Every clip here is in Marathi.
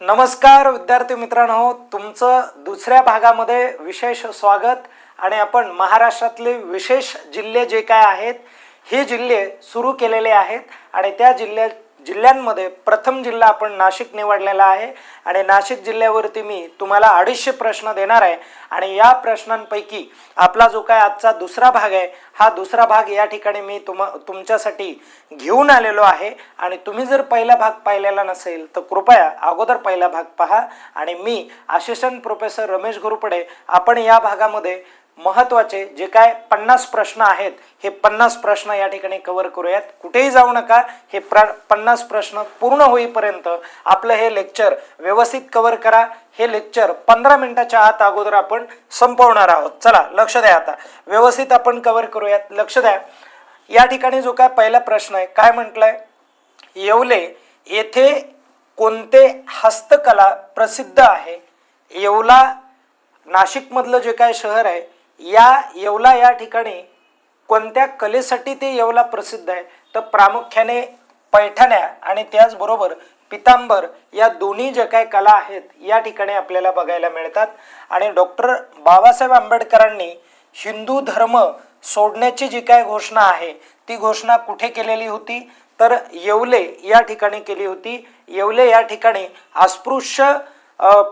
नमस्कार विद्यार्थी मित्रांनो तुमचं दुसऱ्या भागामध्ये विशेष स्वागत आणि आपण महाराष्ट्रातले विशेष जिल्हे जे काय आहेत हे जिल्हे सुरू केलेले आहेत आणि त्या जिल्ह्यात जिल्ह्यांमध्ये प्रथम जिल्हा आपण नाशिक निवडलेला आहे आणि नाशिक जिल्ह्यावरती मी तुम्हाला अडीचशे प्रश्न देणार आहे. आणि या प्रश्नांपैकी आपला जो काय आजचा दुसरा भाग आहे हा दुसरा भाग या ठिकाणी मी तुम तुमच्यासाठी घेऊन आलेलो आहे. आणि तुम्ही जर पहिला भाग पाहिलेला नसेल तर कृपया अगोदर पहिला भाग पहा. आणि मी असिस्टंट प्रोफेसर रमेश गुरुपडे आपण या भागामध्ये महत्त्वाचे जे काय पन्नास प्रश्न आहेत हे पन्नास प्रश्न या ठिकाणी कव्हर करूयात. कुठेही जाऊ नका हे प्र पन्नास प्रश्न पूर्ण होईपर्यंत आपलं हे लेक्चर व्यवस्थित कव्हर करा. हे लेक्चर पंधरा मिनिटाच्या आत अगोदर आपण संपवणार आहोत. चला लक्ष द्या आता. व्यवस्थित आपण कव्हर करूयात. लक्ष द्या. या ठिकाणी जो काय पहिला प्रश्न आहे काय म्हटलंय? येवले येथे कोणते हस्तकला प्रसिद्ध आहे? येवला नाशिकमधलं जे काय शहर आहे या येवला या ठिकाणी कोणत्या कलेसाठी ते येवला प्रसिद्ध आहे? तर प्रामुख्याने पैठण्या आणि त्याचबरोबर पितांबर या दोन्ही ज्या काय कला आहेत या ठिकाणी आपल्याला बघायला मिळतात. आणि डॉक्टर बाबासाहेब आंबेडकरांनी हिंदू धर्म सोडण्याची जी काय घोषणा आहे ती घोषणा कुठे केलेली होती? तर येवले या ठिकाणी केली होती. येवले या ठिकाणी अस्पृश्य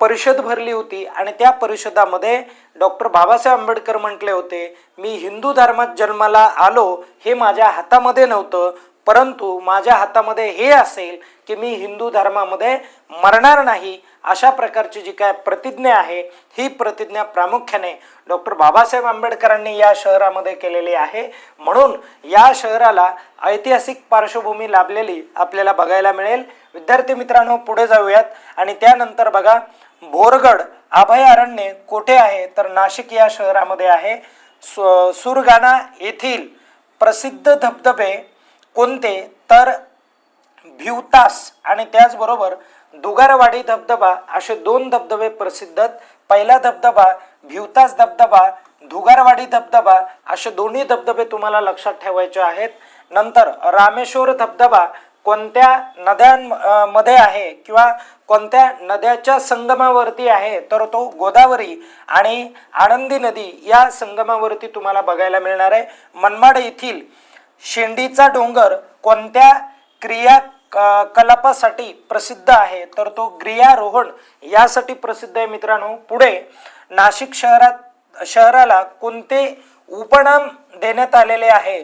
परिषद भरली होती आणि त्या परिषदामध्ये डॉक्टर बाबासाहेब आंबेडकर म्हटले होते मी हिंदू धर्मात जन्माला आलो हे माझ्या हातामध्ये नव्हतं परंतु माझ्या हातामध्ये हे असेल की मी हिंदू धर्मामध्ये मरणार नाही. अशा प्रकारची जी काय प्रतिज्ञा आहे ही प्रतिज्ञा प्रामुख्याने डॉक्टर बाबासाहेब आंबेडकरांनी या शहरामध्ये केलेली आहे. म्हणून या शहराला ऐतिहासिक पार्श्वभूमी लाभलेली आपल्याला बघायला मिळेल. विद्यार्थी मित्रांनो पुढे जाऊयात. आणि त्यानंतर बघा भोरगड अभयारण्य कोठे आहे? तर नाशिक या शहरामध्ये आहे. सु सुरगाणा येथील प्रसिद्ध धबधबे कोणते? तर भिवतास आणि त्याचबरोबर दुगारवाडी धबधबा असे दोन धबधबे प्रसिद्ध आहेत. पहिला धबधबा भिवतास धबधबा धुगारवाडी धबधबा असे दोन्ही धबधबे तुम्हाला लक्षात ठेवायचे आहेत. नंतर रामेश्वर धबधबा कोणत्या नद्यांमध्ये आहे किंवा कोणत्या नद्याच्या संगमावरती आहे तर तो गोदावरी आणि आनंदी नदी या संगमावरती तुम्हाला बघायला मिळणार आहे. मनमाड येथील शेंडीचा डोंगर कोणत्या क्रिया कलापासाठी प्रसिद्ध आहे तर तो ग्रियारोहण यासाठी प्रसिद्ध आहे मित्रांनो. पुढे नाशिक शहरात शहराला कोणते उपनाम देण्यात आलेले आहे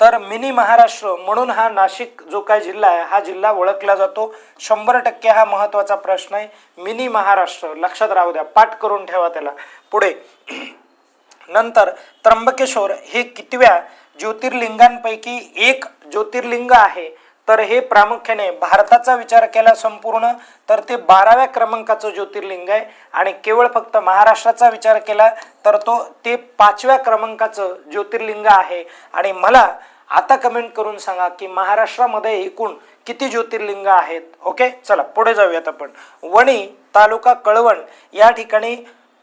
तर मिनी महाराष्ट्र म्हणून हा नाशिक जो काय जिल्हा आहे हा जिल्हा ओळखला जातो. शंभर टक्के हा महत्त्वाचा प्रश्न आहे. मिनी महाराष्ट्र लक्षात राहू द्या पाठ करून ठेवा त्याला. पुढे. नंतर त्र्यंबकेश्वर हे कितव्या ज्योतिर्लिंगांपैकी एक ज्योतिर्लिंग आहे. तर हे प्रामुख्याने भारताचा विचार केला संपूर्ण तर ते बाराव्या क्रमांकाचं ज्योतिर्लिंग आहे. आणि केवळ फक्त महाराष्ट्राचा विचार केला तर तो ते पाचव्या क्रमांकाचं ज्योतिर्लिंग आहे. आणि मला आता कमेंट करून सांगा की महाराष्ट्रामध्ये एकूण किती ज्योतिर्लिंग आहेत? ओके चला पुढे जाऊयात आपण. वणी तालुका कळवण या ठिकाणी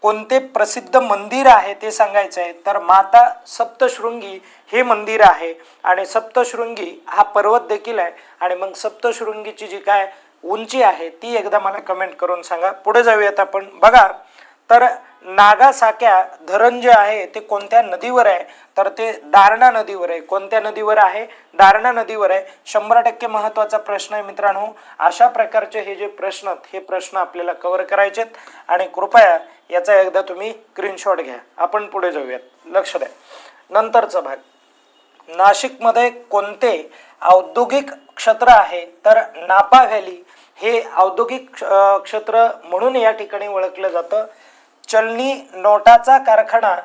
कोणते प्रसिद्ध मंदिर आहे ते सांगायचं आहे तर माता सप्तशृंगी हे मंदिर आहे आणि सप्तशृंगी हा पर्वत देखील आहे. आणि मग सप्तशृंगीची जी काय उंची आहे ती एकदा मला कमेंट करून सांगा. पुढे जाऊयात आपण. बघा तर नागासाक्या धरण जे आहे ते कोणत्या नदीवर आहे? तर ते दारणा नदीवर आहे. कोणत्या नदीवर आहे? दारणा नदीवर आहे. शंभर टक्के महत्त्वाचा प्रश्न आहे मित्रांनो. अशा प्रकारचे हे जे प्रश्न आहेत हे प्रश्न आपल्याला कव्हर करायचे आहेत आणि कृपया याचा एकदा तुम्ही स्क्रीनशॉट घ्या. आपण पुढे जाऊयात. लक्ष द्या. नंतरचा भाग. नाशिकमध्ये कोणते औद्योगिक क्षेत्र आहे? तर नापा व्हॅली हे औद्योगिक क्ष- क्षेत्र म्हणून या ठिकाणी ओळखलं जातं. चलनी नोटाचा कारखाना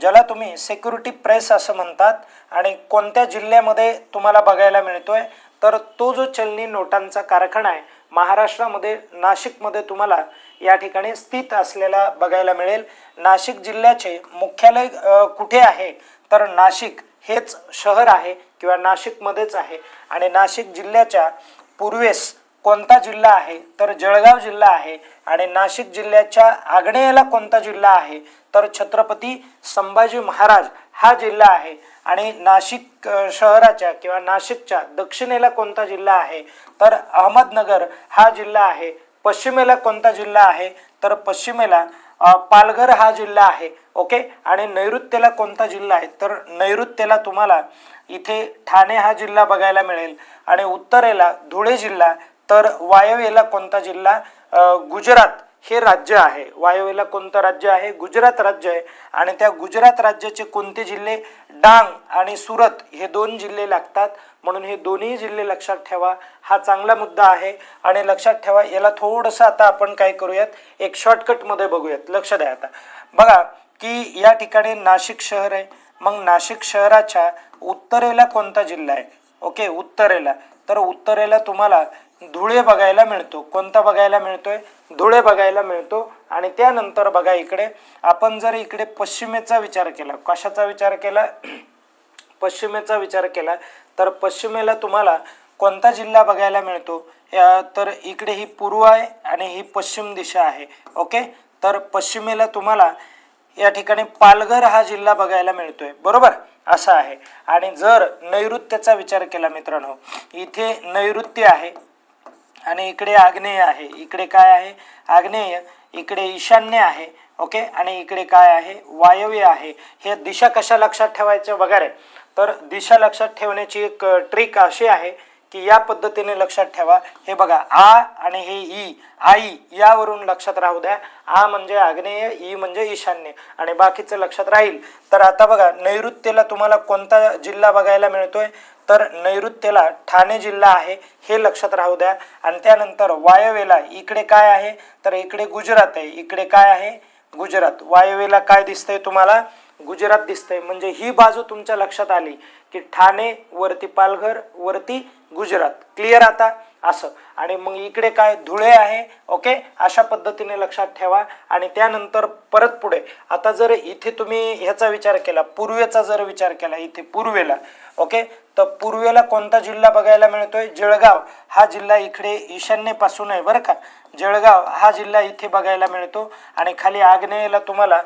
ज्याला तुम्ही सिक्युरिटी प्रेस असं म्हणतात आणि कोणत्या जिल्ह्यामध्ये तुम्हाला बघायला मिळतोय तर तो जो चलनी नोटांचा कारखाना आहे महाराष्ट्रामध्ये नाशिकमध्ये तुम्हाला या ठिकाणी स्थित असलेला बघायला मिळेल. नाशिक जिल्ह्याचे मुख्यालय कुठे आहे? तर नाशिक हेच शहर आहे किंवा नाशिकमध्येच आहे. आणि नाशिक जिल्ह्याच्या पूर्वेस कोणता जिल्हा आहे? तर जळगाव जिल्हा आहे आणि नाशिक जिल्ह्याच्या आग्नेयेला कोणता जिल्हा आहे? तर छत्रपती संभाजी महाराज हा जिल्हा आहे आणि नाशिक शहराच्या किंवा नाशिकच्या दक्षिणेला कोणता जिल्हा आहे? तर अहमदनगर हा जिल्हा आहे. पश्चिमेला कोणता जिल्हा आहे? तर पश्चिमेला पालघर हा जिल्हा आहे. ओके? आणि नैऋत्येला कोणता जिल्हा आहे? तर नैऋत्येला तुम्हाला इथे ठाणे हा जिल्हा बघायला मिळेल आणि उत्तरेला धुळे जिल्हा तर वायव्येला कोणता जिल्हा गुजरात हे राज्य आहे. वायव्येला कोणतं राज्य आहे? गुजरात राज्य आहे. आणि त्या गुजरात राज्याचे कोणते जिल्हे? डांग आणि सुरत हे दोन जिल्हे लागतात. म्हणून हे दोन्ही जिल्हे लक्षात ठेवा. हा चांगला मुद्दा आहे. आणि लक्षात ठेवा याला थोडंसं आता आपण काय करूयात? एक शॉर्टकटमध्ये बघूयात. लक्ष द्या आता. बघा की या ठिकाणी नाशिक शहर आहे. मग नाशिक शहराच्या उत्तरेला कोणता जिल्हा आहे? ओके उत्तरेला. तर उत्तरेला तुम्हाला धुळे बघायला मिळतो. कोणता बघायला मिळतोय? धुळे बघायला मिळतो. आणि त्यानंतर बघा इकडे आपण जर इकडे पश्चिमेचा विचार केला कशाचा विचार केला? पश्चिमेचा विचार केला तर पश्चिमेला तुम्हाला कोणता जिल्हा बघायला मिळतो? या- तर इकडे ही पूर्व आहे आणि ही पश्चिम दिशा आहे. ओके? तर पश्चिमेला तुम्हाला या ठिकाणी पालघर हा जिल्हा बघायला मिळतोय. बरोबर? असा आहे. आणि जर नैऋत्याचा विचार केला मित्रांनो इथे नैऋत्य आहे. आणि इकडे आग्नेय आहे. इकडे काय आहे? आग्नेय. इकडे ईशान्य आहे. ओके? आणि इकडे काय आहे? वायव्य आहे. हे दिशा कशा लक्षात ठेवायचं वगैरे? तर दिशा लक्षात ठेवण्याची एक ट्रिक अशी आहे की या पद्धतीने लक्षात ठेवा. हे बघा आ आणि हे ई. आई यावरून लक्षात राहू द्या. आ म्हणजे आग्नेय ई म्हणजे ईशान्य. आणि बाकीचं लक्षात राहील. तर आता बघा नैऋत्येला तुम्हाला कोणता जिल्हा बघायला मिळतोय? तर नैऋत्येला ठाणे जिल्हा आहे हे लक्षात राहू द्या. आणि त्यानंतर वायव्येला इकडे काय आहे? तर इकडे गुजरात आहे. इकडे काय आहे? गुजरात. वायव्येला काय दिसतंय तुम्हाला? गुजरात दिसतंय. म्हणजे ही बाजू तुमच्या लक्षात आली की ठाणे वरती पालघर वरती गुजरात. क्लिअर आता? असं. आणि मग इकडे काय? धुळे आहे. ओके अशा पद्धतीने लक्षात ठेवा. आणि त्यानंतर परत पुढे. आता जर इथे तुम्ही ह्याचा विचार केला पूर्वेचा जर विचार केला इथे पूर्वेला. ओके तर पूर्वेला कोणता जिल्हा बघायला मिळतोय? जळगाव. हा जिल्हा इकडे ईशान्येपासून आहे बरं का? जळगाव. हा जिल्हा इथे बघायला मिळतो. आणि खाली आग्नेयेला तुम्हाला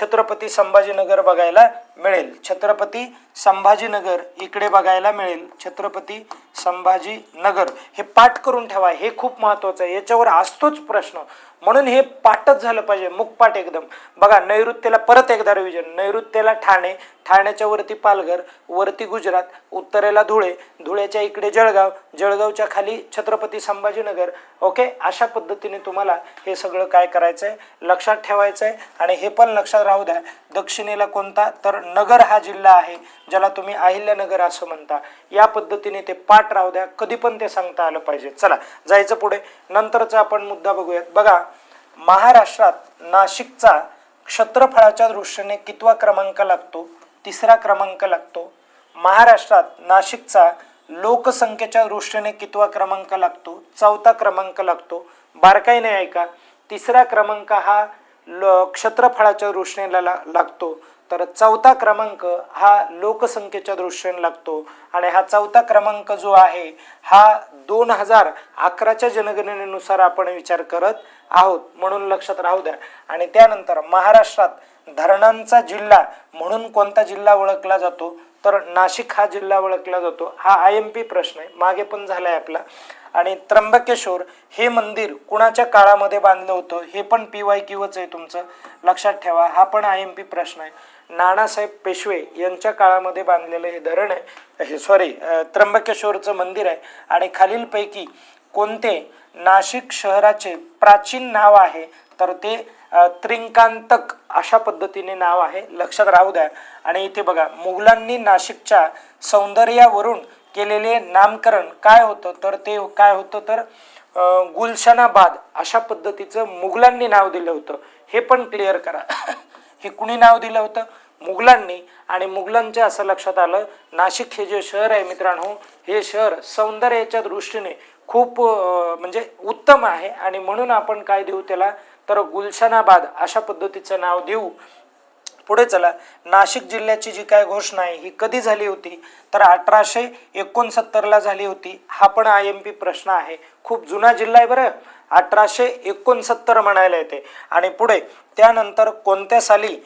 छत्रपती संभाजीनगर बघायला मिळेल. छत्रपती संभाजीनगर इकडे बघायला मिळेल. छत्रपती संभाजीनगर. हे पाठ करून ठेवा हे खूप महत्त्वाचं आहे. याच्यावर असतोच प्रश्न. म्हणून हे पाठच झालं पाहिजे मुखपाठ एकदम. बघा नैऋत्येला परत एकदा रिव्हिजन नैऋत्येला ठाणे ठाण्याच्या वरती पालघर वरती गुजरात उत्तरेला धुळे धुळ्याच्या इकडे जळगाव जळगावच्या खाली छत्रपती संभाजीनगर. ओके? अशा पद्धतीने तुम्हाला हे सगळं काय करायचं आहे लक्षात ठेवायचं आहे आणि हे पण लक्षात राहू द्या. दक्षिणेला कोणता? तर नगर हा जिल्हा आहे ज्याला तुम्ही अहिल्यानगर असं म्हणता. या पद्धतीने ते पाठ राहू द्या. कधी पण ते सांगता आलं पाहिजे. चला जायचं पुढे. नंतरचा आपण मुद्दा बघूयात. बघा महाराष्ट्रात नाशिकचा क्षेत्रफळाच्या दृष्टीने कितवा क्रमांक लागतो? तिसरा क्रमांक लागतो. महाराष्ट्रात नाशिकचा लोकसंख्येच्या दृष्टीने कितवा क्रमांक लागतो? चौथा क्रमांक लागतो. बारकाईने ऐका. तिसरा क्रमांक हा ल क्षेत्रफळाच्या दृष्टीने ला- लागतो. तर चौथा क्रमांक हा लोकसंख्येच्या दृष्टीने लागतो. आणि हा चौथा क्रमांक जो आहे हा दोन हजार अकराच्या जनगणनेनुसार आपण विचार करत आहोत. म्हणून लक्षात राहू द्या. आणि त्यानंतर महाराष्ट्रात धरणांचा जिल्हा म्हणून कोणता जिल्हा ओळखला जातो? तर नाशिक हा जिल्हा ओळखला जातो. हा आय एम पी प्रश्न आहे. मागे पण झाला आहे आपला. आणि त्र्यंबकेश्वर हे मंदिर कुणाच्या काळामध्ये बांधलं होतं? हे पण पी वाय क्यूच आहे तुमचं. लक्षात ठेवा. हा पण आय एम पी प्रश्न आहे. नानासाहेब पेशवे यांच्या काळामध्ये बांधलेलं हे धरण आहे. हे सॉरी त्र्यंबकेश्वरचं मंदिर आहे. आणि खालीलपैकी कोणते नाशिक शहराचे प्राचीन नाव आहे? तर ते त्रिंकांतक अशा पद्धतीने नाव आहे. लक्षात राहू द्या. आणि इथे बघा मुघलांनी नाशिकच्या सौंदर्यावरून केलेले नामकरण काय होतं? तर ते काय होतं? तर गुलशनाबाद अशा पद्धतीचं मुघलांनी नाव दिलं होतं. हे पण क्लिअर करा. हे कुणी नाव दिलं होतं? मुघलांनी. आणि मुघलांच्या असं लक्षात आलं नाशिक हे जे शहर आहे मित्रांनो हे शहर सौंदर्याच्या दृष्टीने खूप म्हणजे उत्तम आहे. आणि म्हणून आपण काय देऊ त्याला? तर गुलशनाबाद अशा पद्धतीचं नाव देऊ. पुढे चला. नाशिक जिल्ह्याची जी काय घोषणा आहे ही कधी झाली होती? तर अठराशे एकोणसत्तरला झाली होती. हा पण आय एम पी प्रश्न आहे. खूप जुना जिल्हा आहे बरं. अठराशे एकोणसत्तर म्हणायला येते. आणि पुढे त्यानंतर कोणत्या साली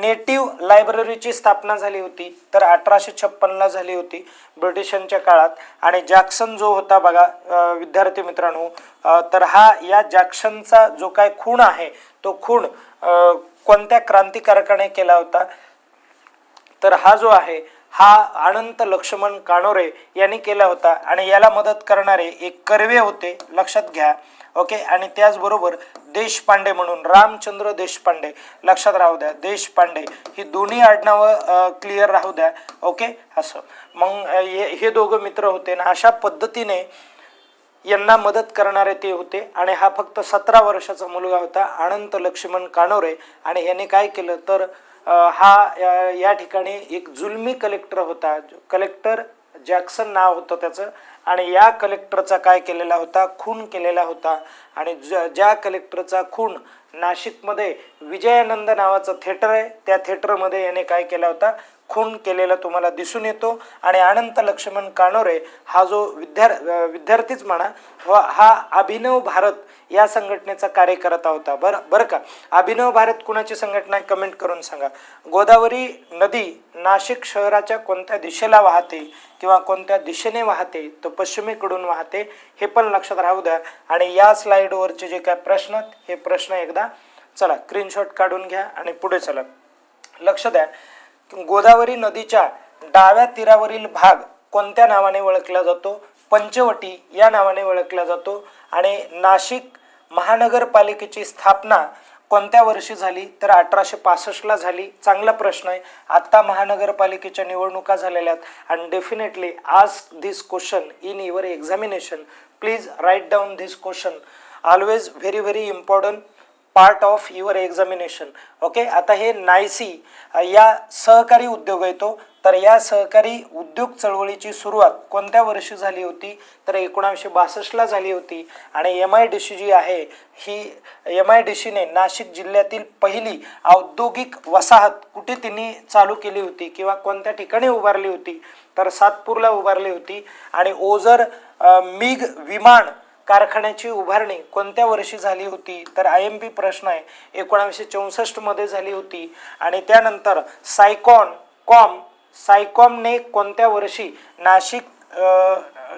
नेटिव्ह लायब्ररीची स्थापना झाली होती तर अठराशे छप्पनला झाली होती ब्रिटिशांच्या काळात. आणि जॅक्सन जो होता बघा विद्यार्थी मित्रांनो तर हा या जॅक्सनचा जो काय खूण आहे तो खूण कोणत्या क्रांतिकारकाने केला होता? तर हा जो आहे हा अनंत लक्ष्मण कानोरे यांनी केला होता आणि याला मदत करणारे एक कर्वे होते. लक्षात घ्या. ओके? आणि त्याचबरोबर देशपांडे म्हणून रामचंद्र देशपांडे. लक्षात राहू द्या. देशपांडे ही दोन्ही आडनावं क्लिअर राहू द्या. ओके? असं. मग हे हे दोघं मित्र होते ना अशा पद्धतीने यांना मदत करणारे ते होते. आणि हा फक्त सतरा वर्षाचा मुलगा होता अनंत लक्ष्मण कानोरे. आणि याने काय केलं? तर हा या ठिकाणी एक जुलमी कलेक्टर होता. कलेक्टर जॅक्सन नाव होतं त्याचं. आणि या कलेक्टरचा काय केलेला होता? खून केलेला होता. आणि ज ज्या कलेक्टरचा खून नाशिकमध्ये विजयानंद नावाचं थिएटर आहे त्या थिएटरमध्ये याने काय केला होता? खून केलेला तुम्हाला दिसून येतो. आणि अनंत लक्ष्मण कानोरे हा जो विद्यार विद्यार्थीच म्हणा व हा अभिनव भारत या संघटनेचा कार्यकर्ता होता. बरं बरं का? अभिनव भारत कुणाची संघटना आहे? कमेंट करून सांगा. गोदावरी नदी नाशिक शहराच्या कोणत्या दिशेला वाहते किंवा कोणत्या दिशेने वाहते तर पश्चिमेकडून वाहते हे पण लक्षात राहू द्या. आणि या स्लाईडवरचे जे काय प्रश्न आहेत, हे प्रश्न एकदा चला स्क्रीनशॉट काढून घ्या आणि पुढे चला. लक्ष द्या. गोदावरी नदीच्या डाव्या तीरावरील भाग कोणत्या नावाने ओळखला जातो? पंचवटी या नावाने ओळखला जातो. आणि नाशिक महानगरपालिकेची स्थापना कोणत्या वर्षी झाली? तर अठराशे पासष्टला झाली. चांगला प्रश्न आहे. आत्ता महानगरपालिकेच्या निवडणुका झालेल्या आहेत. अँड डेफिनेटली आज this question in your examination please write down this question always very very important part of your examination okay आता हे नायसी या सहकारी उद्योग येतो तर या सहकारी उद्योग चळवळीची सुरुवात कोणत्या वर्षी झाली होती? तर एकोणावीसशे बासष्टला झाली होती. आणि एम आय डी सी जी आहे ही एम आय डी सीने नाशिक जिल्ह्यातील पहिली औद्योगिक वसाहत कुठे तिने चालू केली होती? किंवा कोणत्या ठिकाणी उभारली होती? तर सातपूरला उभारली होती. आणि ओझर मिग विमान कारखान्याची उभारणी कोणत्या वर्षी झाली होती? तर आय एम पी प्रश्न आहे. एकोणावीसशे चौसष्टमध्ये झाली होती. आणि त्यानंतर सायकॉन कॉम सायकॉमने कोणत्या वर्षी नाशिक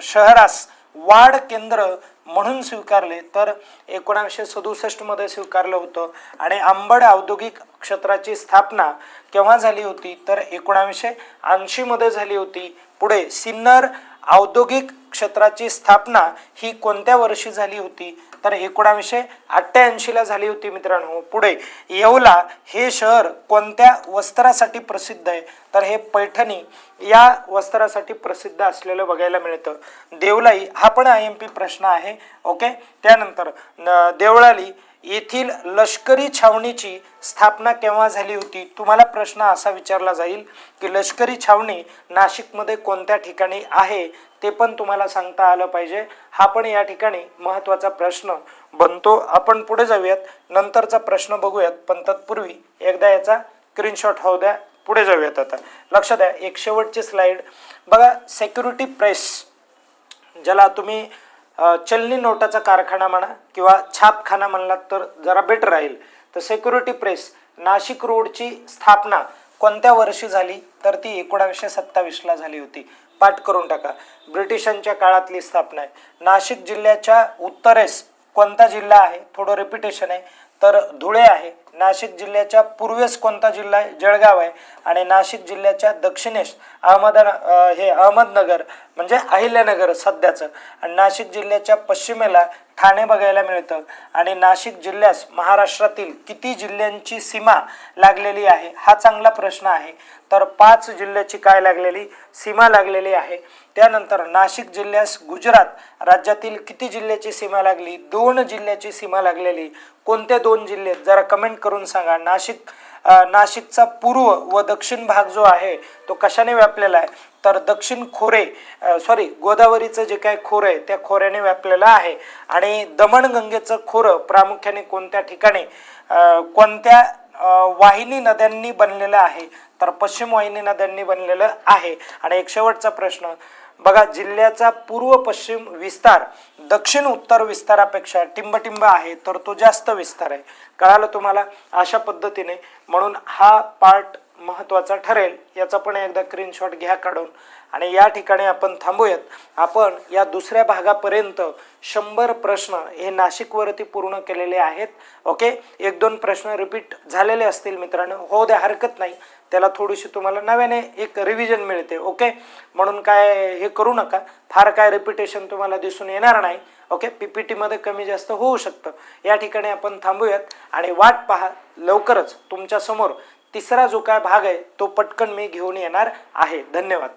शहरास वाढ केंद्र म्हणून स्वीकारले? तर एकोणावीसशे सदुसष्टमध्ये स्वीकारलं होतं. आणि आंबड औद्योगिक क्षेत्राची स्थापना केव्हा झाली होती? तर एकोणावीसशे ऐंशीमध्ये झाली होती. पुढे सिन्नर औद्योगिक क्षेत्राची स्थापना ही कोणत्या वर्षी झाली होती? तर एकोणावीसशे अठ्ठ्याऐंशीला झाली होती मित्रांनो. पुढे येवला हे शहर कोणत्या वस्त्रासाठी प्रसिद्ध आहे? तर हे पैठणी या वस्त्रासाठी प्रसिद्ध असलेलं बघायला मिळतं. देवलाई हा पण आय एम पी प्रश्न आहे ओके? त्यानंतर न- देवळाली येथील लष्करी छावणीची स्थापना केव्हा झाली होती? तुम्हाला प्रश्न असा विचारला जाईल की लष्करी छावणी नाशिकमध्ये कोणत्या ठिकाणी आहे? ते पण तुम्हाला सांगता आलं पाहिजे. हा पण या ठिकाणी महत्त्वाचा प्रश्न बनतो. आपण पुढे जाऊयात. नंतरचा प्रश्न बघूयात. पण तत्पूर्वी एकदा याचा स्क्रीनशॉट होऊ द्या. पुढे जाऊयात आता. लक्ष द्या एक शेवटची स्लाईड बघा सेक्युरिटी प्रेस ज्याला तुम्ही चलनी नोटाचा कारखाना म्हणा किंवा छापखाना म्हणलात तर जरा बेटर राहील. तर सेक्युरिटी प्रेस नाशिक रोडची स्थापना कोणत्या वर्षी झाली? तर ती एकोणावीसशे सत्तावीसला झाली होती. पाठ करून टाका. ब्रिटिशांच्या काळातली स्थापना आहे. नाशिक जिल्ह्याच्या उत्तरेस कोणता जिल्हा आहे? थोडं रेपिटेशन आहे. तर धुळे आहे. नाशिक जिल्ह्याच्या पूर्वेस कोणता जिल्हा आहे? जळगाव आहे. आणि नाशिक जिल्ह्याच्या दक्षिणेस अहमदा हे अहमदनगर म्हणजे अहिल्यानगर सध्याचं. आणि नाशिक जिल्ह्याच्या पश्चिमेला ठाणे बघायला मिळतं. आणि नाशिक जिल्ह्यास महाराष्ट्रातील किती जिल्ह्यांची सीमा लागलेली आहे हा चांगला प्रश्न आहे. तर पाच जिल्ह्याची काय लागलेली? सीमा लागलेली आहे. त्यानंतर नाशिक जिल्ह्यास गुजरात राज्यातील किती जिल्ह्याची सीमा लागली? दोन जिल्ह्याची सीमा लागलेली. कोणते दोन जिल्हे? जरा कमेंट करून सांगा. नाशिक नाशिकचा पूर्व व दक्षिण भाग जो आहे तो कशाने व्यापलेला आहे? तर दक्षिण खोरे सॉरी गोदावरीचं जे काय खोरं आहे त्या खोऱ्याने व्यापलेलं आहे. आणि दमणगंगेचं खोरं प्रामुख्याने कोणत्या ठिकाणी कोणत्या वाहिनी नद्यांनी बनलेलं आहे? तर पश्चिम वाहिनी नद्यांनी बनलेलं आहे. आणि एक शेवटचा प्रश्न बघा जिल्ह्याचा पूर्व पश्चिम विस्तार दक्षिण उत्तर विस्तारापेक्षा टिंबटिंब आहे तर तो जास्त विस्तार आहे. कळालं तुम्हाला? अशा पद्धतीने. म्हणून हा पार्ट महत्त्वाचा ठरेल याचा पण एकदा स्क्रीनशॉट घ्या काढून. आणि या ठिकाणी आपण थांबूयात. आपण या दुसऱ्या भागापर्यंत शंभर प्रश्न हे नाशिकवरती पूर्ण केलेले आहेत. ओके? एक दोन प्रश्न रिपीट झालेले असतील मित्रांनो. हो द्या हरकत नाही. त्याला थोडीशी तुम्हाला नव्याने एक रिव्हिजन मिळते. ओके? म्हणून काय हे करू नका. फार काय रिपिटेशन तुम्हाला दिसून येणार नाही. ओके? पी पी टीमध्ये कमी जास्त होऊ शकतं. या ठिकाणी आपण थांबूयात. आणि वाट पहा. लवकरच तुमच्यासमोर तिसरा जो काय भाग आहे तो पटकन मी घेऊन येणार आहे. धन्यवाद.